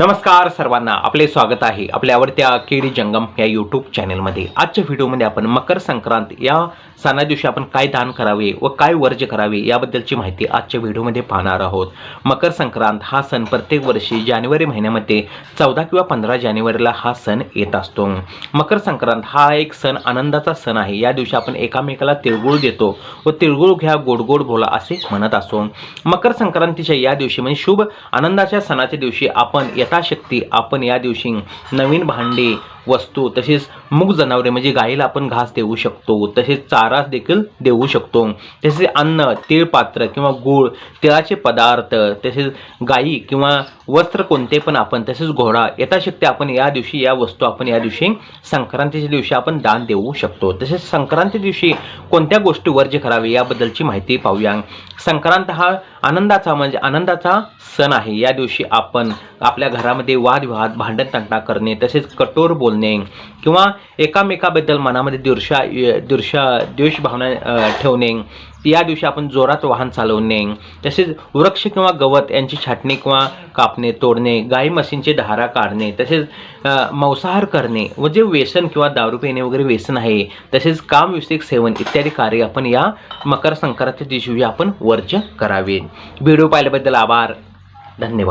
नमस्कार सर्वांना आपले स्वागत आहे आपल्या आवडत्या केडी जंगम या यूट्यूब चॅनलमध्ये आजच्या व्हिडिओमध्ये आपण मकर संक्रांत या सणा दिवशी आपण काय दान करावे व काय वर्ज करावे याबद्दलची माहिती आजच्या व्हिडिओमध्ये पाहणार आहोत. मकर संक्रांत हा सण प्रत्येक वर्षी जानेवारी महिन्यामध्ये चौदा किंवा पंधरा जानेवारीला हा सण येत असतो. मकर संक्रांत हा एक सण आनंदाचा सण आहे. या दिवशी आपण एकामेकाला तिळगुळ देतो व तिळगुळ घ्या गोड गोड बोला असे म्हणत असतो मकर संक्रांतीच्या या दिवशी म्हणजे शुभ आनंदाच्या सणाच्या दिवशी आपण यथाशक्ती आपण या दिवशी नवीन भांडी वस्तू तसेच मूग जनावरे म्हणजे गाईला आपण घास देऊ शकतो. तसेच चारा देखील देऊ शकतो. तसेच अन्न तीळपात्र किंवा गूळ तिळाचे पदार्थ तसेच गाई किंवा वस्त्र कोणते पण आपण तसेच घोडा यथाशक्ती आपण या दिवशी या वस्तू आपण या दिवशी संक्रांतीच्या दिवशी आपण दान देऊ शकतो. तसेच संक्रांती दिवशी कोणत्या गोष्टी वर्ज्य करावे याबद्दलची माहिती पाहूया. संक्रांत हा आनंदाचा म्हणजे आनंदाचा सण आहे. या दिवशी आपण आपल्या घरामध्ये वादविवाद भांडण तंटा करणे तसेच कठोर बोलणे किंवा एकामेकाबद्दल मनामध्ये दुर्षा दुर्षा द्वेष भावना ठेवणे या दिवशी आपण जोरात वाहन चालवणे तसेच वृक्ष किंवा गवत यांची छाटणी किंवा कापणे तोडणे गाई म्हशींचे धारा काढणे तसेच मांसाहार करणे व जे व्यसन किंवा दारू पिणे वगैरे व्यसन आहे तसेच कामविषयक सेवन इत्यादी कार्य आपण या मकर संक्रांती दिवशी आपण वर्ज्य करावे. व्हिडिओ पाहिल्याबद्दल आभार. धन्यवाद.